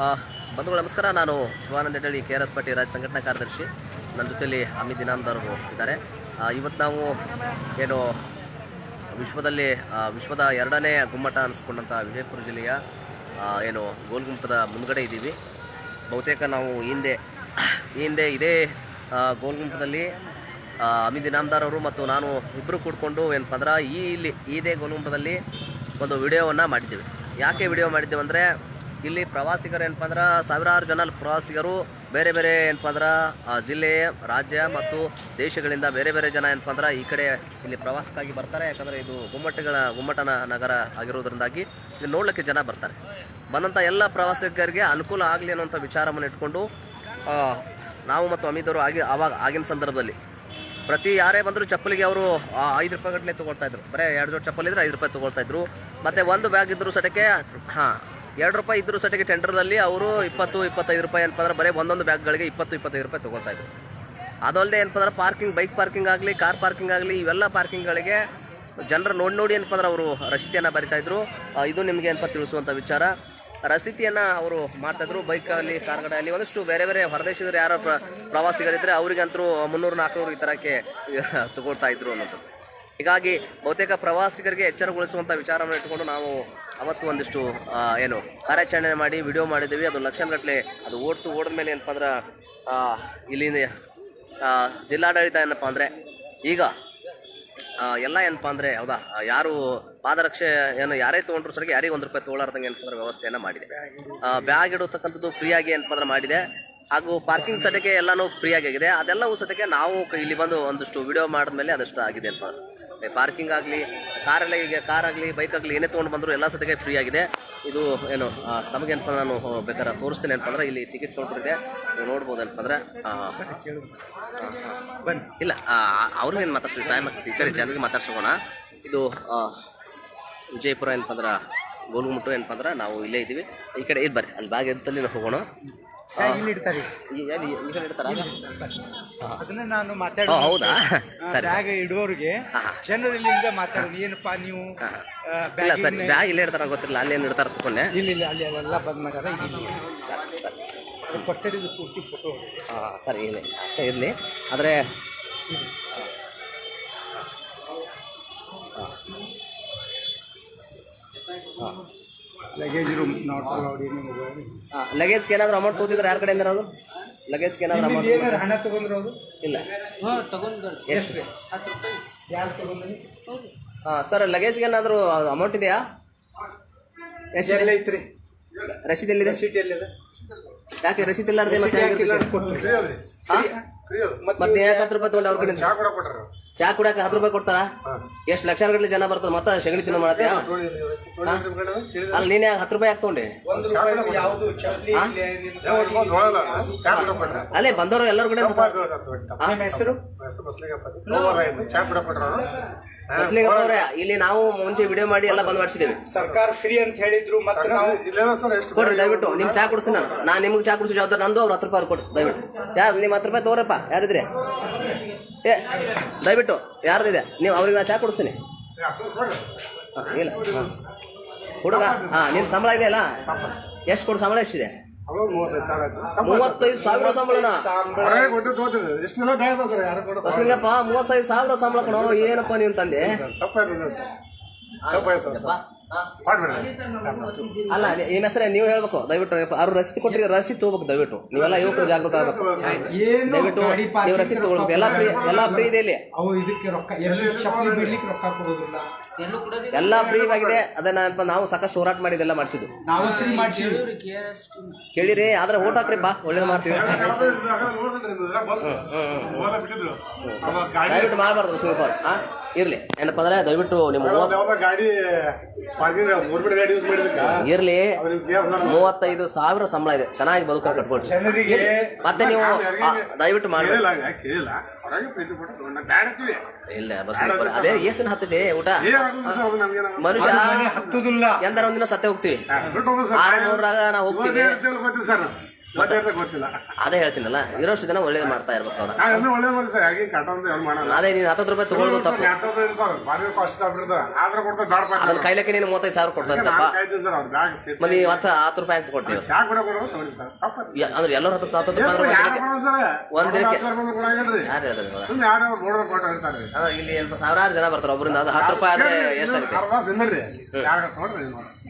ಬಂಧುಗಳು, ನಮಸ್ಕಾರ. ನಾನು Shivananda Heddalli K R S party ರಾಜ್ಯ ಸಂಘಟನಾ ಕಾರ್ಯದರ್ಶಿ. ನನ್ನ ಜೊತೆಯಲ್ಲಿ ಅಮಿತ್ ಅವರು ಇದ್ದಾರೆ. ಇವತ್ತು ನಾವು ಏನು ವಿಶ್ವದಲ್ಲಿ ವಿಶ್ವದ ಎರಡನೇ ಗುಮ್ಮಟ ಅನಿಸ್ಕೊಂಡಂಥ ವಿಜಯಪುರ ಜಿಲ್ಲೆಯ ಏನು ಗೋಲ್ಗುಂಪದ ಮುಂದ್ಗಡೆ ಇದ್ದೀವಿ. ಬಹುತೇಕ ನಾವು ಹಿಂದೆ ಹಿಂದೆ ಇದೇ ಗೋಲ್ಗುಂಪದಲ್ಲಿ ಅಮಿತ್ ಇನಾಮ್ದಾರ್ ಅವರು ಮತ್ತು ನಾನು ಇಬ್ಬರು ಕೂಡ್ಕೊಂಡು ಏನಪ್ಪ ಅಂದ್ರೆ ಈ ಇಲ್ಲಿ ಇದೇ ಗೋಲ್ಗುಂಪದಲ್ಲಿ ಒಂದು ವಿಡಿಯೋವನ್ನು ಮಾಡಿದ್ದೀವಿ. ಯಾಕೆ ವಿಡಿಯೋ ಮಾಡಿದ್ದೇವೆ ಅಂದರೆ ಇಲ್ಲಿ ಪ್ರವಾಸಿಗರು ಏನಪ್ಪ ಅಂದ್ರೆ ಸಾವಿರಾರು ಜನ ಪ್ರವಾಸಿಗರು, ಬೇರೆ ಬೇರೆ ಏನಪ್ಪ ಅಂದ್ರೆ ಜಿಲ್ಲೆ, ರಾಜ್ಯ ಮತ್ತು ದೇಶಗಳಿಂದ ಬೇರೆ ಬೇರೆ ಜನ ಏನಪ್ಪ ಅಂದ್ರೆ ಈ ಕಡೆ ಇಲ್ಲಿ ಪ್ರವಾಸಕ್ಕಾಗಿ ಬರ್ತಾರೆ. ಯಾಕಂದರೆ ಇದು ಗುಮ್ಮಟಗಳ, ಗುಮ್ಮಟನ ನಗರ ಆಗಿರೋದ್ರಿಂದಾಗಿ ಇಲ್ಲಿ ನೋಡ್ಲಿಕ್ಕೆ ಜನ ಬರ್ತಾರೆ. ಬಂದಂಥ ಎಲ್ಲ ಪ್ರವಾಸಿಗರಿಗೆ ಅನುಕೂಲ ಆಗಲಿ ಅನ್ನೋಂಥ ವಿಚಾರವನ್ನು ಇಟ್ಕೊಂಡು ನಾವು ಮತ್ತು ಅಮಿತ್ ಅವರು ಆಗಿ, ಆವಾಗ, ಆಗಿನ ಸಂದರ್ಭದಲ್ಲಿ ಪ್ರತಿ ಯಾರೇ ಬಂದರೂ ಚಪ್ಪಲಿಗೆ ಅವರು ಐದು ರೂಪಾಯಿ ಗಟ್ಟಲೆ ತೊಗೊಳ್ತಾ ಇದ್ರು. ಬರೀ ಎರಡು ಜೋಡಿ ಚಪ್ಪಲಿ ಇದ್ರೆ ಐದು ರೂಪಾಯಿ ತೊಗೊಳ್ತಾ ಇದ್ರು. ಮತ್ತೆ ಒಂದು ಬ್ಯಾಗ್ ಇದ್ರು ಸಟಕ್ಕೆ, ಹಾಂ ಎರಡು ರೂಪಾಯಿ ಇದ್ರು ಸಟಿಗೆ ಟೆಂಡರ್ದಲ್ಲಿ ಅವರು ಇಪ್ಪತ್ತು, ಇಪ್ಪತ್ತೈದು ರೂಪಾಯಿ ಏನಪ್ಪ ಅಂದ್ರೆ ಬರೀ ಒಂದೊಂದು ಬ್ಯಾಗ್ಗಳಿಗೆ ಇಪ್ಪತ್ತು, ಇಪ್ಪತ್ತೈದು ರೂಪಾಯಿ ತೊಗೊಳ್ತಾ ಇದ್ರು. ಅದಲ್ಲದೆ ಏನಪ್ಪ ಅಂದ್ರೆ ಪಾರ್ಕಿಂಗ್ ಬೈಕ್ ಪಾರ್ಕಿಂಗ್ ಆಗಲಿ ಕಾರ್ ಪಾರ್ಕಿಂಗ್ ಆಗಲಿ, ಇವೆಲ್ಲ ಪಾರ್ಕಿಂಗ್ಗಳಿಗೆ ಜನರು ನೋಡಿ ನೋಡಿ ಏನಪ್ಪ ಅಂದ್ರೆ ಅವರು ರಸೀತಿಯನ್ನು ಬರಿತಾ ಇದ್ರು. ಇದು ನಿಮಗೆ ಏನಪ್ಪ ತಿಳಿಸುವಂಥ ವಿಚಾರ. ರಸೀತಿಯನ್ನು ಅವರು ಮಾಡ್ತಾಯಿದ್ರು ಬೈಕಲ್ಲಿ ಆಗಲಿ ಒಂದಷ್ಟು ಬೇರೆ ಬೇರೆ ಹೊರದೇಶದವ್ರು ಯಾರೋ ಪ್ರ ಪ್ರವಾಸಿಗರಿದ್ದರೆ ಅವರಿಗಂತರೂ ಮುನ್ನೂರು, ನಾಲ್ಕುನೂರು ಈ ಥರಕ್ಕೆ ತಗೊಳ್ತಾ ಇದ್ರು ಅನ್ನೋದು. ಹೀಗಾಗಿ ಬಹುತೇಕ ಪ್ರವಾಸಿಗರಿಗೆ ಎಚ್ಚರಗೊಳಿಸುವಂಥ ವಿಚಾರವನ್ನು ಇಟ್ಕೊಂಡು ನಾವು ಅವತ್ತು ಒಂದಿಷ್ಟು ಏನು ಕಾರ್ಯಾಚರಣೆ ಮಾಡಿ ವಿಡಿಯೋ ಮಾಡಿದ್ದೀವಿ. ಅದು ಲಕ್ಷಣಗಟ್ಟಲೆ ಅದು ಓಡ್ತು ಓಡಿದ ಮೇಲೆ ಏನಪ್ಪ ಅಂದ್ರೆ ಇಲ್ಲಿನ ಜಿಲ್ಲಾಡಳಿತ ಏನಪ್ಪ ಅಂದರೆ, ಈಗ ಎಲ್ಲ ಏನಪ್ಪ ಅಂದರೆ, ಹೌದಾ ಯಾರು ಪಾದರಕ್ಷೆ ಏನು ಯಾರೇ ತೊಗೊಂಡ್ರು ಸರಿಗೆ ಯಾರಿಗೆ ಒಂದು ರೂಪಾಯಿ ತೊಗೊಳಾರ್ದಂಗೆ ಏನಪ್ಪ ಅಂದ್ರೆ ವ್ಯವಸ್ಥೆಯನ್ನು ಮಾಡಿದೆ. ಬ್ಯಾಗ್ ಇಡತಕ್ಕಂಥದ್ದು ಫ್ರೀಯಾಗಿ ಏನಪ್ಪ ಅಂದ್ರೆ ಮಾಡಿದೆ. ಹಾಗೂ ಪಾರ್ಕಿಂಗ್ ಸದ್ಯಕ್ಕೆ ಎಲ್ಲಾನು ಫ್ರೀ ಆಗಿದೆ. ಅದೆಲ್ಲವೂ ಸದ್ಯಕ್ಕೆ ನಾವು ಇಲ್ಲಿ ಬಂದು ಒಂದಷ್ಟು ವಿಡಿಯೋ ಮಾಡಿದ್ಮೇಲೆ ಅದಷ್ಟು ಆಗಿದೆ ಅಂತ. ಪಾರ್ಕಿಂಗ್ ಆಗಲಿ ಕಾರಲ್ಲಿ ಈಗ ಕಾರ್ ಆಗಲಿ ಬೈಕ್ ಆಗಲಿ ಏನೇ ತೊಗೊಂಡು ಬಂದರೂ ಎಲ್ಲ ಸದ್ಯಕ್ಕೆ ಫ್ರೀ ಆಗಿದೆ. ಇದು ಏನು ತಮಗೆ ತಮಗೇನಪ್ಪ ನಾನು ಬೇಕಾದ್ರೆ ತೋರಿಸ್ತೀನಿ ಅಂದ್ರೆ ಇಲ್ಲಿ ಟಿಕೆಟ್ ಕೌಂಟರ್ ಇದೆ ನೀವು ನೋಡ್ಬೋದು ಅಂತಂದ್ರೆ ಬನ್ನಿ. ಇಲ್ಲ ಅವ್ರಿಗೇನು ಮಾತಾಡ್ಸಿ ಟೈಮ್ ಈ ಕಡೆ ಜನರಿಗೆ ಮಾತಾಡ್ಸೋಣ. ಇದು ವಿಜಯಪುರ ಏನಪ್ಪ ಅಂದ್ರೆ ಗೋಲ್ಗುಮುಟ್ಟು ಏನಪ್ಪ ಅಂದ್ರೆ ನಾವು ಇಲ್ಲೇ ಇದ್ದೀವಿ. ಈ ಕಡೆ ಇದು ಬರ್ರಿ ಅಲ್ಲಿ ನಾವು ಹೋಗೋಣ. ಇಲ್ಲಿ ಇಡ್ತಾರೆ. ಅದನ್ನ ನಾನು ಮಾತಾಡಿ ಹೌದಾ? ಬ್ಯಾಗ್ ಇಡುವವರಿಗೆ ಮಾತಾಡೋದು. ಏನಪ್ಪಾ ನೀವು? ಇಲ್ಲ ಬ್ಯಾಗ್ ಸರಿ ಬ್ಯಾಗ್ ಇಲ್ಲೇ ಇಡ್ತಾರ ಗೊತ್ತಿಲ್ಲ. ಅಲ್ಲಿ ಏನು ಇಡ್ತಾರ ತಕೊಂಡೆ ಇಲ್ಲ ಇಲ್ಲ ಅಲ್ಲಿ ಅಲ್ಲೆಲ್ಲ ಬಂದ್ ಮಾಡ್ಯಾರ. ಇಲ್ಲಿ ಸರಿ ಪೂರ್ತಿ ಫೋಟೋ ಹಾ ಸರಿ ಇಲ್ಲಿ ಅಷ್ಟೇ ಇರಲಿ. ಆದರೆ luggage room not allowed in mobile ಲಗೇಜ್ಗೆ ಏನಾದರೂ ಅಮೌಂಟ್ ತೋತಿದ್ರೆ ಯಾರ ಕಡೆಯಿಂದ ಇರೋದು? ಲಗೇಜ್ಗೆ ಏನಾದರೂ ಅಮೌಂಟ್ ಏನಾರ ಹಣ ತಗೊಂಡ್ರದು ಇಲ್ಲ. ಎಷ್ಟು? ಯಾರು ತಗೊಂಡ್ರಿ? ಹಾಂ ಸರ್ ಲಗೇಜ್ಗೆ ಏನಾದರೂ ಅಮೌಂಟ್ ಇದೆಯಾ? ಎಷ್ಟು ಎಲ್ಲ ಐತ್ರಿ. ರಸೀದ್ ಎಲ್ಲಿದೆ? ಸೀಟ್ ಎಲ್ಲಿದೆ? ಯಾಕೆ ರಶೀದ್ ಇಲ್ಲಾರ್ದೆ ಮತ್ತೆ? ಹಾ? ಮತ್ತೆ ಯಾಕೆ ಹತ್ತು ರೂಪಾಯಿ ತಗೊಂಡು ಅವ್ರ ಕಡೆ ಚಾ ಕುಡಿಯಕ್ಕೆ ಹತ್ತು ರೂಪಾಯಿ ಕೊಡ್ತಾರ? ಎಷ್ಟು ಲಕ್ಷ ಗಟ್ಟಲೆ ಜನ ಬರ್ತದೆ ಮತ್ತೆ ಶಗಣಿ ತಿನ್ನೋ ಮಾಡತ್ತೆ ಅಲ್ಲ ನೀನೇ ಹತ್ತು ರೂಪಾಯಿ ಯಾಕೆ ತಗೊಂಡೆ? ಒಂದು ರೂಪಾಯಿ ಹಾ? ಅಲ್ಲೇ ಬಂದವರು ಎಲ್ಲರೂ ಕಡೆ ಹೆಸರು? ಅವ್ರೆ. ಇಲ್ಲಿ ನಾವು ಮುಂಚೆ ವಿಡಿಯೋ ಮಾಡಿ ಎಲ್ಲ ಬಂದ್ ಮಾಡಿಸಿದ್ದೇವೆ. ಸರ್ಕಾರ ಫ್ರೀ ಅಂತ ಹೇಳಿದ್ರು ಮತ್ತೆ ನಾವು ಕೊಡ್ರಿ ದಯವಿಟ್ಟು. ನಿಮ್ ಚಾ ಕುಡಿಸ್ತೀನಿ ನಾನು. ನಾನು ನಿಮ್ಗೆ ಚಾ ಕುಡಿಸೋ ಜವಾಬ್ದಾರಿ ನಂದು ಅವ್ರು ಹತ್ತು ರೂಪಾಯಿ ಅವ್ರು ಕೊಡ್ರಿ. ದಯವಿಟ್ಟು. ಯಾರು ನಿಮ್ಮ ಹತ್ತು ರೂಪಾಯಿ ತಗೋರಪ್ಪ. ಯಾರಿದ್ರೆ? ಏ ದಯವಿಟ್ಟು ಯಾರ್ದಿದೆ? ನೀವು ಅವ್ರಿಗೆ ನಾ ಚಾ ಕೊಡಿಸ್ತೀನಿ. ಹಾಂ ಇಲ್ಲ. ಹಾಂ ಹುಡುಗ ಹಾಂ ನಿನ್ನ ಸಂಬಳ ಇದೆ ಅಲ್ಲ ಎಷ್ಟು ಕೊಡು? ಸಂಬಳ ಎಷ್ಟಿದೆ? ಮೂವತ್ತೈದು ಸಾವಿರ ಸಂಬಳನ. ಸಾಂಬಳ ಬಸ್ಲಿಂಗಪ್ಪ ಮೂವತ್ತೈದು ಸಾವಿರ ಸಂಬಳ ಕಣೋ ಏನಪ್ಪ ನೀವು ತಂದೆ? ಅಲ್ಲ ಈ ನಿಮ್ಮ ಹೆಸರೇ ನೀವು ಹೇಳ್ಬೇಕು. ದಯವಿಟ್ಟು ಅವ್ರು ರಸಿ ಕೊಟ್ಟಿದ್ರೆ ರಸೀದಿ ತಗೋಬೇಕು ದಯವಿಟ್ಟು. ನೀವೆಲ್ಲ ಯುವಕರು ಜಾಗೃತ ಆಗಬೇಕು. ಏನು ದಯವಿಟ್ಟು ನೀವು ರಸೀದಿ ತಗೊಳ್ಬೇಕು. ಎಲ್ಲ ಫ್ರೀ ಎಲ್ಲ ಫ್ರೀ ಇದೆ ಇಲ್ಲಿ. ಎಲ್ಲಾ ಇದಕ್ಕೆ ರೊಕ್ಕ ಎಲ್ಲಿ ಚಪ್ಪಲಿ ಬಿಡ್ಲಿಕ್ಕೆ ರೊಕ್ಕ ಕೊಡೋದಿಲ್ಲ. ಎಲ್ಲ ಫ್ರೀ ಆಗಿದೆ. ಅದನ್ನ ನಾವು ಸಾಕಷ್ಟು ಹೋರಾಟ ಮಾಡಿ ಎಲ್ಲ ಮಾಡಿಸಿದ್ದು. ನಾವು ಫ್ರೀ ಮಾಡ್ಸಿವಿ ಕೇಳಿರಿ ಆದ್ರೆ ಓಟ್ ಹಾಕ್ರಿ ಬಾ. ಒಳ್ಳೇದು ಮಾಡ್ತೀವಿ. ದಯವಿಟ್ಟು ಮಾಡಬಾರ್ದು ಹಾ ಇರ್ಲಿ. ಏನಪ್ಪ ಅಂದ್ರೆ ದಯವಿಟ್ಟು ನಿಮ್ಮ ಮೂವತ್ತು ಗಾಡಿ ಪಾರ್ಕಿಂಗ್ ಮೂರ್ಬಿಡ ಗಾಡಿ ಯೂಸ್ ಮಾಡಿದಕ್ಕ ಇರ್ಲಿ. ಮೂವತ್ತೈದು ಸಾವಿರ ಸಂಬಳ ಇದೆ. ಚೆನ್ನಾಗಿ ಬದುಕ ಕಟ್ಕೊಳ್ರಿ ಮತ್ತೆ ನೀವು ಆ, ದಯವಿಟ್ಟು ಮಾಡಿ ಕೇಳಿಲ್ಲ ಕೇಳಿಲ್ಲ? ಹೊರಗೆ ಪ್ರೀತಿ ಕೊಟ್ಟು ತಗೊಂಡ ಬ್ಯಾಡ ಅಂತೀವಿ ಇಲ್ಲ ಬಸ್ ಅದೇ ಏಸನ್ ಹತ್ತಿದೆ ಊಟ. ಏನಾಗುದು ಸರ್ ನಮ್ಗೆ? ಮನುಷ್ಯ ಎಂದರೊಂದಿನ ಹತ್ತುದಿಲ್ಲ. ಎಂದಾರ ಒಂದಿನ ಸತ್ತೆ ಹೋಗ್ತೀವಿ. ಸರ್. ಆರು ಮೂರಾಗ ನಾವು ಹೋಗ್ತೀವಿ. ಗೊತ್ತಿಲ್ಲ ಅದೇ ಹೇಳ್ತೀನಲ್ಲ ಇರೋಷ್ಟು ದಿನ ಒಳ್ಳೇದು ಮಾಡ್ತಾ ಇರ್ಬೇಕು ಹಾಗೆ ಏನು ಮಾಡಲ್ಲ ಅದೇ ನೀನು ಹತ್ತತ್ತು ರೂಪಾಯಿ ತಗೊಳ್ಳೋದು ತಪ್ಪು ಆದ್ರೆ ಕೊಡ್ತಾರೆ ಬ್ಯಾಡ ಅದನ್ನ ಕೈಲಕ್ಕೆ ನೀನು ಮೂವತ್ತೈದು ಸಾವಿರ ಕೊಡ್ತಾರೆ ತಪ್ಪ ಸರ್ ಅವ್ರ ಬ್ಯಾಗ್ ಸೇಫ್ ಮತ್ತೆ ನೀವು ಹತ್ತು ಹತ್ತು ರೂಪಾಯಿ ಅಂತ ಕೊಡ್ತೀವಿ ಕೂಡ ತಗೊಳ್ಳಿ ಸರ್ ಅಂದ್ರೆ ಎಲ್ಲರೂ ಹತ್ತು ಹತ್ತು ರೂಪಾಯಿ ಅಂದ್ರೆ ಒಂದ್ ದಿನಕ್ಕೆ- ಯಾರು ಹೇಳಿದ್ರು ಇವಾಗ? ಸುಮ್ಮನೆ ಯಾರು ಅವ್ರು ನೋಡ್ಬೇಕು ಕೊಟ್ಟು ಹೇಳ್ತಾರೆ ಇಲ್ಲಿ ಸ್ವಲ್ಪ ಸಾವಿರಾರು ಜನ ಬರ್ತಾರೆ ಒಬ್ಬರಿಂದ ಅದು ಹತ್ತು ರೂಪಾಯಿ ಆದ್ರೆ ಎಷ್ಟಾಗುತ್ತೆ ಯಾರು ತೊಗೊಂಡ್ರಿ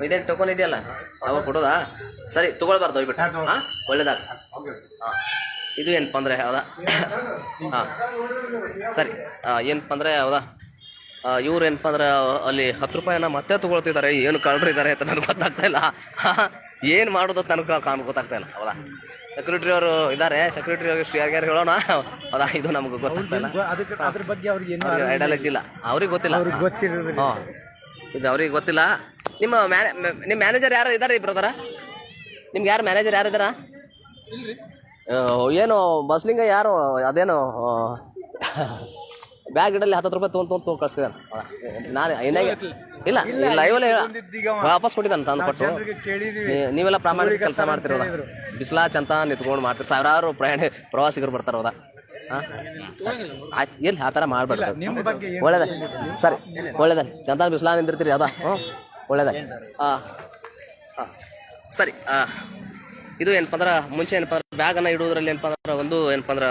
ಇದೇನು ಟೋಕನ್ ಇದೆಯಲ್ಲ? ಅವಾಗ ಕೊಡೋದಾ? ಸರಿ ತಗೊಳ್ಬಾರ್ದು ಹೋಗ್ಬಿಟ್ಟು. ಹಾ, ಒಳ್ಳೇದಾಗ ಇದು ಏನಪ್ಪ ಅಂದ್ರೆ ಹೌದಾ? ಹಾ. ಸರಿ. ಏನಪ್ಪ ಅಂದ್ರೆ ಹೌದಾ? ಇವ್ರು ಏನಪ್ಪ ಅಂದ್ರೆ ಅಲ್ಲಿ ಹತ್ತು ರೂಪಾಯಿನ ಮತ್ತೆ ತಗೊಳ್ತಿದ್ದಾರೆ ಏನು ಕಳ್ರಿದ್ದಾರೆ ಅಂತ ನನಗೆ ಗೊತ್ತಾಗ್ತಾ ಇಲ್ಲ. ಏನು ಮಾಡೋದು ಅಂತ ನನಗೆ ಕಾಣ್ ಗೊತ್ತಾಗ್ತಾ ಇಲ್ಲ ಹೌದಾ? ಸೆಕ್ಯೂರಿಟಿ ಅವರು ಇದ್ದಾರೆ ಸೆಕ್ಯೂರಿಟಿ ಅವ್ರಿಗೆ ಯಾರ್ಯಾರು ಹೇಳೋಣ? ಹೌದಾ? ಇದು ನಮ್ಗೆ ಗೊತ್ತಾಗ್ತಾ ಇಲ್ಲ. ಅವ್ರಿಗೆ ಅವ್ರಿಗೆ ಐಡಿಯಾಲಜಿ ಇಲ್ಲ. ಅವ್ರಿಗೆ ಗೊತ್ತಿಲ್ಲ. ಗೊತ್ತಿರೋದು ಹಾಂ. ಇದು ಅವ್ರಿಗೆ ಗೊತ್ತಿಲ್ಲ. ನಿಮ್ಮ ಮ್ಯಾನೇ ನಿಮ್ಮ ಮ್ಯಾನೇಜರ್ ಯಾರು ಇದ್ದಾರೆ ಬ್ರದರ ನಿಮ್ಗೆ ಯಾರು ಮ್ಯಾನೇಜರ್ ಯಾರು ಇದಾರ? ಏನು ಬಸ್ಲಿಂಗ ಯಾರು ಅದೇನು ಬ್ಯಾಗ್ ಇಡಲಿ ಹತ್ತತ್ತು ರೂಪಾಯಿ ತೊಗೊಂಡು ತೊಗೊಂಡು ತೊಗೊಂಡು ಕಳಿಸ್ತಿದ್ದಾನೆ ನಾನು ಏನಾಗ ಇಲ್ಲ ಲೈವಲ್ಲಿ ಹೇಳ ವಾಪಸ್ ಕೊಟ್ಟಿದ್ದಾನೆ ತಂದು ಕೊಟ್ಟು. ನೀವೆಲ್ಲ ಪ್ರಾಮಾಣಿಕ ಕೆಲಸ ಮಾಡ್ತಿರೋದ? ಬಿಸಿಲಾ ಚಂತ ನಿಂತ್ಕೊಂಡು ಮಾಡ್ತೀರಿ. ಸಾವಿರಾರು ಪ್ರಯಾಣ ಪ್ರವಾಸಿಗರು ಬರ್ತಾರೆ ಹೌದಾ? ಹಾಂ ಆಯ್ತು ಎಲ್ಲಿ ಆ ಥರ ಏನು ಒಳ್ಳೇದ. ಸರಿ ಒಳ್ಳೇದ. ಚಂದ ಬಿಸ್ಲಾ ನಿಂದಿರ್ತೀರಿ ಅದ? ಹ್ಞೂ ಒಳ್ಳೇದ. ಹಾಂ ಹಾಂ ಸರಿ ಇದು ಏನಪ್ಪ ಅಂದ್ರೆ ಮುಂಚೆ ಏನಪ್ಪ ಅಂದ್ರೆ ಬ್ಯಾಗನ್ನು ಇಡುವುದರಲ್ಲಿ ಏನಪ್ಪ ಅಂದ್ರೆ ಒಂದು ಏನಪ್ಪ ಅಂದ್ರೆ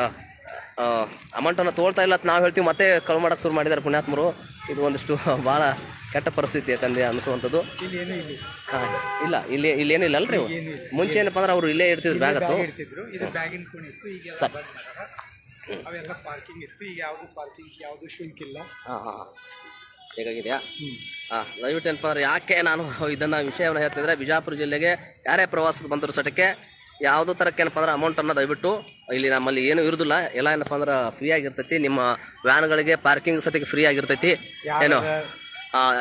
ಅಮೌಂಟನ್ನು ತೊಗೊಳ್ತಾ ಇಲ್ಲ ಅಂತ ನಾವು ಹೇಳ್ತೀವಿ ಮತ್ತೆ ಕಳು ಮಾಡಕ್ಕೆ ಶುರು ಮಾಡಿದ್ದಾರೆ ಪುಣ್ಯಾತ್ಮರು. ಇದು ಒಂದಿಷ್ಟು ಭಾಳ ಕೆಟ್ಟ ಪರಿಸ್ಥಿತಿ ಯಾಕಂದ್ರೆ ಅನಿಸುವಂಥದ್ದು ಇಲ್ಲಿ ಇಲ್ಲಿ. ಹಾಂ ಇಲ್ಲ ಇಲ್ಲಿ ಇಲ್ಲಿ ಏನಿಲ್ಲ ಅಲ್ರಿ? ಮುಂಚೆ ಏನಪ್ಪ ಅಂದ್ರೆ ಅವರು ಇಲ್ಲೇ ಇಡ್ತಿದ್ರು ಬ್ಯಾಗ್ ಹತ್ತು ಇಡ್ತಿದ್ರು ಇದು ಬ್ಯಾಗಿನ ಕೋಣೆ ಇತ್ತು ಈಗ ಎಲ್ಲ ಸರ್. ಅವೆಲ್ಲ ಪಾರ್ಕಿಂಗ್ ಇತ್ತು. ಈಗ ಯಾವುದು ಪಾರ್ಕಿಂಗ್ ಯಾವುದು ಶುಲ್ಕ ಇಲ್ಲ. ಹಾಂ ಹಾಂ ಹೇಗಾಗಿದೆಯಾ? ಹಾಂ ದಯವಿಟ್ಟು ಏನಪ್ಪ ಅಂದ್ರೆ ಯಾಕೆ ನಾನು ಇದನ್ನು ವಿಷಯವನ್ನು ಹೇಳ್ತಿದ್ರೆ ಬಿಜಾಪುರ ಜಿಲ್ಲೆಗೆ ಯಾರೇ ಪ್ರವಾಸಕ್ಕೆ ಬಂದರು ಸಟಕ್ಕೆ ಯಾವುದೋ ಥರಕ್ಕೆ ಏನಪ್ಪ ಅಂದ್ರೆ ಅಮೌಂಟನ್ನು ದಯವಿಟ್ಟು ಇಲ್ಲಿ ನಮ್ಮಲ್ಲಿ ಏನೂ ಇರೋದಿಲ್ಲ. ಎಲ್ಲ ಏನಪ್ಪ ಅಂದ್ರೆ ಫ್ರೀ ಆಗಿರ್ತೈತಿ. ನಿಮ್ಮ ವ್ಯಾನ್ಗಳಿಗೆ ಪಾರ್ಕಿಂಗ್ ಸತಿಗೆ ಫ್ರೀ ಆಗಿರ್ತೈತಿ. ಏನು?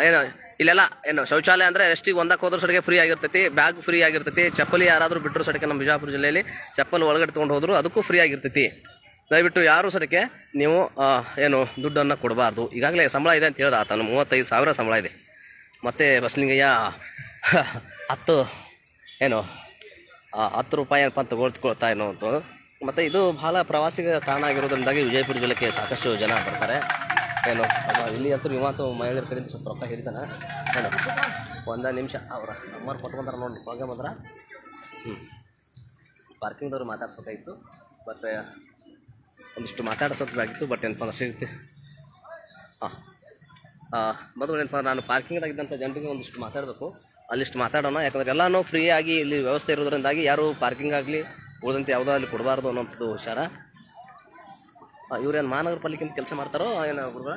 ಏನು? ಇಲ್ಲೆಲ್ಲ ಏನು ಶೌಚಾಲಯ ಅಂದರೆ ಎಷ್ಟಿಗೆ ಒಂದಕ್ಕೆ ಹೋದ್ರ ಸಡಿಗೆ ಫ್ರೀ ಆಗಿರ್ತೈತಿ. ಬ್ಯಾಗ್ ಫ್ರೀ ಆಗಿರ್ತೈತಿ. ಚಪ್ಪಲಿ ಯಾರಾದರೂ ಬಿಟ್ಟರು ಸಡಕ್ಕೆ ನಮ್ಮ ಬಿಜಾಪುರ ಜಿಲ್ಲೆಯಲ್ಲಿ ಚಪ್ಪಲ್ ಒಳಗಡೆ ತೊಗೊಂಡು ಹೋದ್ರು ಅದಕ್ಕೂ ಫ್ರೀ ಆಗಿರ್ತೈತಿ. ದಯವಿಟ್ಟು ಯಾರು ಸಟಕ್ಕೆ ನೀವು ಏನು ದುಡ್ಡನ್ನು ಕೊಡಬಾರ್ದು. ಈಗಾಗಲೇ ಸಂಬಳ ಇದೆ ಅಂತ ಹೇಳ್ದ ಆತನು. ಮೂವತ್ತೈದು ಸಾವಿರ ಸಂಬಳ ಇದೆ. ಮತ್ತು ಬಸ್ಲಿಂಗಯ್ಯ, ಹತ್ತು, ಏನು ಹತ್ತು ರೂಪಾಯಿ ಏನಪ್ಪ ಅಂತ ಏನೋ ಅಂತ. ಮತ್ತು ಇದು ಭಾಳ ಪ್ರವಾಸಿಗ ತಾಣ ಆಗಿರೋದ್ರಿಂದಾಗಿ ವಿಜಯಪುರ ಜಿಲ್ಲೆಗೆ ಸಾಕಷ್ಟು ಜನ ಬರ್ತಾರೆ. ಏನು ಇಲ್ಲಿ ಅಂತೂ ಇವತ್ತು ಮಹಿಳೆಯರ ಕಡೆಯಿಂದ ಸ್ವಲ್ಪ ರೊಕ್ಕ ಹಿಡಿತಾನೆ. ಏನು, ಒಂದು ನಿಮಿಷ, ಅವರ ನಂಬರ್ ಕೊಟ್ಟು ಬಂದಾರ ನೋಡಿ ಹೋಗಿ ಬಂದ್ರೆ ಹ್ಞೂ ಪಾರ್ಕಿಂಗ್ದವ್ರು ಮಾತಾಡ್ಸೋಕಾಗಿತ್ತು ಬಟ್ ಒಂದಿಷ್ಟು ಮಾತಾಡ್ಸೋದಾಗಿತ್ತು ಬಟ್ ಏನಪ್ಪ ಅಂದ್ರೆ ಸಿಗುತ್ತೆ ಹಾಂ ಮೊದಲು ಏನಪ್ಪ ನಾನು ಪಾರ್ಕಿಂಗ್ದಾಗಿದ್ದಂಥ ಜನರಿಗೆ ಒಂದಿಷ್ಟು ಮಾತಾಡಬೇಕು. ಅಲ್ಲಿಷ್ಟು ಮಾತಾಡೋಣ ಯಾಕಂದ್ರೆ ಎಲ್ಲನೂ ಫ್ರೀ ಆಗಿ ಇಲ್ಲಿ ವ್ಯವಸ್ಥೆ ಇರೋದ್ರಿಂದಾಗಿ ಯಾರು ಪಾರ್ಕಿಂಗ್ ಆಗಲಿ ಉಳಿದಂತೆ ಯಾವುದೋ ಅಲ್ಲಿ ಕೊಡಬಾರ್ದು ಅನ್ನೋಂಥದ್ದು ವಿಚಾರ ಇವ್ರೇನು ಮಹಾನಗರ ಪಾಲಿಕೆಯಿಂದ ಕೆಲಸ ಮಾಡ್ತಾರೋ ಏನು ಗುರುಗಳ?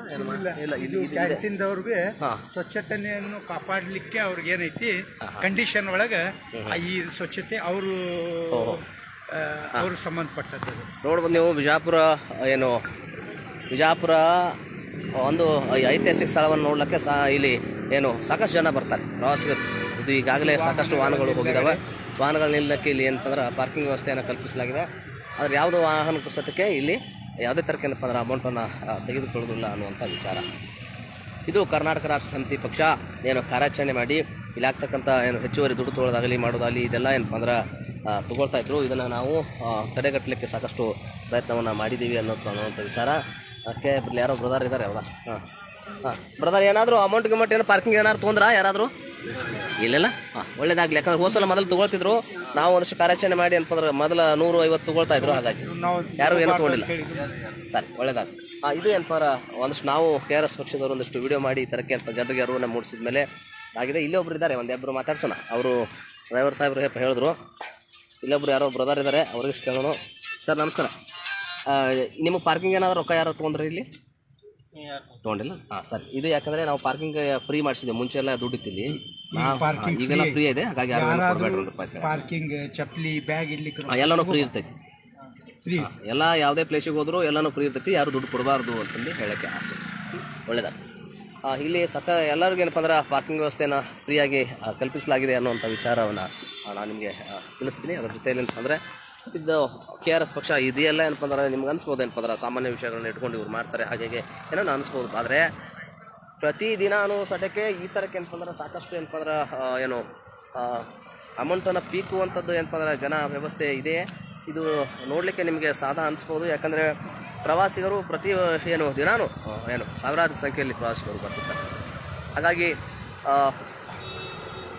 ಇಲ್ಲ ಇದು ಕ್ಯಾಂಟೀನ್ದವ್ರಿಗೆ ಸ್ವಚ್ಛತೆಯನ್ನು ಕಾಪಾಡಲಿಕ್ಕೆ ಅವ್ರಿಗೆ ಏನೈತಿ ಕಂಡೀಷನ್ ಒಳಗೆ ಈ ಸ್ವಚ್ಛತೆ ಅವರು ಅವ್ರು ಸಂಬಂಧಪಟ್ಟದ್ದು. ನೋಡ್ಬೋದು ನೀವು ಬಿಜಾಪುರ, ಏನು, ಬಿಜಾಪುರ, ಒಂದು ಐತಿಹಾಸಿಕ ಸ್ಥಳವನ್ನು ನೋಡ್ಲಿಕ್ಕೆ ಸಹ ಇಲ್ಲಿ ಏನು, ಸಾಕಷ್ಟು ಜನ ಬರ್ತಾರೆ. ಪ್ರವಾಸಿಗರು. ಇದು ಈಗಾಗಲೇ ಸಾಕಷ್ಟು ವಾಹನಗಳು ಹೋಗಿದ್ದಾವೆ ವಾಹನಗಳು ನಿಲ್ಲಕ್ಕೆ ಇಲ್ಲಿ ಏನಂತಂದ್ರೆ ಪಾರ್ಕಿಂಗ್ ವ್ಯವಸ್ಥೆಯನ್ನು ಕಲ್ಪಿಸಲಾಗಿದೆ. ಆದರೆ ಯಾವುದೋ ವಾಹನ ಸತಕ್ಕೆ ಇಲ್ಲಿ ಯಾವುದೇ ಥರಕ್ಕೆ ಏನಪ್ಪ ಅಂದ್ರೆ ಅಮೌಂಟನ್ನು ತೆಗೆದುಕೊಳ್ಳೋದಿಲ್ಲ ಅನ್ನುವಂಥ ವಿಚಾರ. ಇದು ಕರ್ನಾಟಕ ರಾಜ್ಯ ಸಮಿತಿ ಪಕ್ಷ ಏನು ಕಾರ್ಯಾಚರಣೆ ಮಾಡಿ, ಇಲ್ಲಿ ಆಗ್ತಕ್ಕಂಥ ಏನು ಹೆಚ್ಚುವರಿ ದುಡ್ಡು ತೊಳೋದಾಗಲಿ ಮಾಡೋದಾಗಲಿ, ಇದೆಲ್ಲ ಏನಪ್ಪ ಅಂದ್ರೆ ತಗೊಳ್ತಾ ಇದ್ರು. ಇದನ್ನು ನಾವು ತಡೆಗಟ್ಟಲಿಕ್ಕೆ ಸಾಕಷ್ಟು ಪ್ರಯತ್ನವನ್ನು ಮಾಡಿದ್ದೀವಿ ಅನ್ನೋದು ಅನ್ನುವಂಥ ವಿಚಾರ. ಅದಕ್ಕೆ ಇಲ್ಲಿ ಯಾರೋ ಬ್ರದರ್ ಇದ್ದಾರೆ ಹೌದಾ ಹಾಂ. ಹಾಂ. ಬ್ರದರ್ ಏನಾದರೂ ಅಮೌಂಟ್ ಗಿಮೌಂಟ್ ಏನೋ ಪಾರ್ಕಿಂಗ್ ಏನಾದ್ರು ತೊಂದ್ರಾ ಯಾರಾದರೂ? ಇಲ್ಲೆಲ್ಲ? ಹಾಂ, ಒಳ್ಳೇದಾಗಲಿ. ಯಾಕಂದ್ರೆ ಹೋಸಲ ಮೊದಲು ತೊಗೊಳ್ತಿದ್ರು. ನಾವು ಒಂದಷ್ಟು ಕಾರ್ಯಾಚರಣೆ ಮಾಡಿ ಅಂದ್ರೆ ಮೊದಲ ನೂರು ಐವತ್ತು ತೊಗೊಳ್ತಾ ಇದ್ರು. ಹಾಗಾಗಿ ಯಾರು ಏನೂ ತೊಗೊಂಡಿಲ್ಲ. ಸರಿ, ಒಳ್ಳೇದಾಗಲಿ. ಹಾಂ, ಇದು ಏನಪ್ಪ ಅಂದ್ರೆ ಒಂದಷ್ಟು ನಾವು ಕೆ ಆರ್ ಎಸ್ ಪಕ್ಷದವರು ಒಂದಷ್ಟು ವಿಡಿಯೋ ಮಾಡಿ ಈ ಥರಕ್ಕೆ ಏನಪ್ಪ ಜನರಿಗೆ ಅರಿವನ್ನು ಮೂಡಿಸಿದ ಮೇಲೆ ಆಗಿದೆ. ಇಲ್ಲೇ ಒಬ್ರು ಇದ್ದಾರೆ ಒಂದಿಬ್ಬರು ಮಾತಾಡ್ಸೋಣ. ಅವರು ಡ್ರೈವರ್ ಸಾಹೇಬ್ರು ಹೇಳಿದ್ರು. ಇಲ್ಲೊಬ್ರು ಯಾರೋ ಬ್ರದರ್ ಇದ್ದಾರೆ ಅವ್ರಿಗೆ ಕೇಳೋಣ. ಸರ್ ನಮಸ್ಕಾರ. ನಿಮ್ಮ ನಿಮಗೆ ಪಾರ್ಕಿಂಗ್ ಏನಾದರೂ ರೊಕ್ಕ ಯಾರು ತೊಗೊಂಡ್ರಿ ಇಲ್ಲಿ? ತೊಗೊಂಡಿಲ್ಲ? ಹಾಂ ಸರ್. ಇದು ಯಾಕಂದ್ರೆ ನಾವು ಪಾರ್ಕಿಂಗ್ ಫ್ರೀ ಮಾಡಿಸಿದ್ವಿ. ಮುಂಚೆ ಎಲ್ಲ ದುಡ್ಡಿತ್ತಿಲ್ಲಿ ಈಗೆಲ್ಲ ಫ್ರೀ ಇದೆ. ಹಾಗಾಗಿ ಪಾರ್ಕಿಂಗ್ ಚಪ್ಪಲಿ ಬ್ಯಾಗ್ ಇಡ್ಲಿಕ್ಕೆ ಎಲ್ಲನೂ ಫ್ರೀ ಇರ್ತೈತಿ. ಫ್ರೀ ಎಲ್ಲ ಯಾವುದೇ ಪ್ಲೇಸಿಗೆ ಹೋದರೂ ಎಲ್ಲನೂ ಫ್ರೀ ಇರ್ತೈತಿ. ಯಾರು ದುಡ್ಡು ಕೊಡಬಾರ್ದು ಅಂತಂದು ಹೇಳೋಕ್ಕೆ ಆಸೆ. ಒಳ್ಳೇದ ಇಲ್ಲಿ ಸಕ ಎಲ್ಲರಿಗೂ ಏನಪ್ಪ ಅಂದ್ರೆ ಪಾರ್ಕಿಂಗ್ ವ್ಯವಸ್ಥೆನ ಫ್ರೀಯಾಗಿ ಕಲ್ಪಿಸಲಾಗಿದೆ ಅನ್ನೋವಂಥ ವಿಚಾರವನ್ನು ನಾನು ನಿಮಗೆ ತಿಳಿಸ್ತೀನಿ. ಅದ್ರ ಜೊತೆಯಲ್ಲಿ ಅಂದರೆ, ಇದು ಕೆ ಆರ್ ಎಸ್ ಪಕ್ಷ ಇದೆಯಲ್ಲ ಏನಪ್ಪ ಅಂದ್ರೆ ನಿಮ್ಗೆ ಅನಿಸ್ಬೋದು ಏನಪ್ಪ ಅಂದ್ರೆ ಸಾಮಾನ್ಯ ವಿಷಯಗಳನ್ನ ಇಟ್ಕೊಂಡು ಇವ್ರು ಮಾಡ್ತಾರೆ ಹಾಗಾಗಿ ಏನೋ ಅನಿಸ್ಬೋದು. ಆದರೆ ಪ್ರತಿದಿನಾನು ಸಟಕ್ಕೆ ಈ ಥರಕ್ಕೆ ಏನಪ್ಪ ಅಂದ್ರೆ ಸಾಕಷ್ಟು ಏನಪ್ಪ ಅಂದ್ರೆ ಏನು ಅಮೌಂಟನ್ನು ಪೀಕುವಂಥದ್ದು ಏನಪ್ಪ ಅಂದ್ರೆ ಜನ ವ್ಯವಸ್ಥೆ ಇದೆ. ಇದು ನೋಡಲಿಕ್ಕೆ ನಿಮಗೆ ಸಾದಾ ಅನಿಸ್ಬೋದು. ಯಾಕಂದರೆ ಪ್ರವಾಸಿಗರು ಪ್ರತಿ, ಏನು, ದಿನಾನು ಏನು, ಸಾವಿರಾರು ಸಂಖ್ಯೆಯಲ್ಲಿ ಪ್ರವಾಸಿಗರು ಬರ್ತಿರ್ತಾರೆ. ಹಾಗಾಗಿ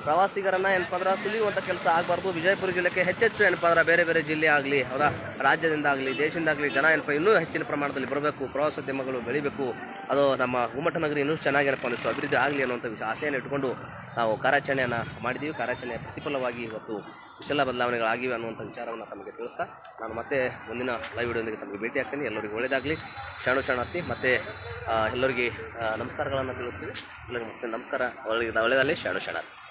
ಪ್ರವಾಸಿಗರನ್ನ ಏನಪ್ಪ ಅಂದ್ರೆ ಕೆಲಸ ಆಗಬಾರ್ದು. ವಿಜಯಪುರ ಜಿಲ್ಲೆಗೆ ಹೆಚ್ಚೆಚ್ಚು ಏನಪ್ಪ ಅಂದ್ರೆ ಬೇರೆ ಬೇರೆ ಜಿಲ್ಲೆ ಆಗಲಿ, ಹೌದಾ? ರಾಜ್ಯದಿಂದ ಆಗಲಿ ದೇಶದಿಂದ ಆಗಲಿ ಜನ ಏನಪ್ಪ ಇನ್ನೂ ಹೆಚ್ಚಿನ ಪ್ರಮಾಣದಲ್ಲಿ ಬರಬೇಕು. ಪ್ರವಾಸೋದ್ಯಮಗಳು ಬೆಳಿಬೇಕು. ಅದು ನಮ್ಮ ಗುಮ್ಮಟ ನಗರಿ ಇನ್ನೂ ಚೆನ್ನಾಗಿ ಏನಪ್ಪ ಅನ್ನಿಸ್ತು ಅಭಿವೃದ್ಧಿ ಆಗಲಿ ಅನ್ನುವಂಥ ವಿಷಯ ಆಸೆಯನ್ನು ಇಟ್ಕೊಂಡು ನಾವು ಕಾರ್ಯಾಚರಣೆಯನ್ನು ಮಾಡಿದ್ದೀವಿ ಕಾರ್ಯಾಚರಣೆಯ ಪ್ರತಿಫಲವಾಗಿ ಇವತ್ತು ವಿಶಲ ಬದಲಾವಣೆಗಳಾಗಿವೆ ಅನ್ನುವಂಥ ವಿಚಾರವನ್ನು ತಮಗೆ ತಿಳಿಸ್ತಾ ನಾನು ಮತ್ತೆ ಮುಂದಿನ ಲೈವ್ ವಿಡಿಯೋದೊಂದಿಗೆ ತಮಗೆ ಭೇಟಿ ಆಗ್ತೀನಿ. ಎಲ್ಲರಿಗೂ ಒಳ್ಳೆಯದಾಗಲಿ. ಶಾಣು ಶಾಣಾರ್ಥಿ ಮತ್ತು ಎಲ್ಲರಿಗೆ ನಮಸ್ಕಾರಗಳನ್ನು ತಿಳಿಸ್ತೀವಿ. ಎಲ್ಲರಿಗೂ ಮತ್ತೆ ನಮಸ್ಕಾರ. ಒಳ್ಳೆಯದಾಗಲಿ ಶಾಣು ಶಾಣಾರ್ಥಿ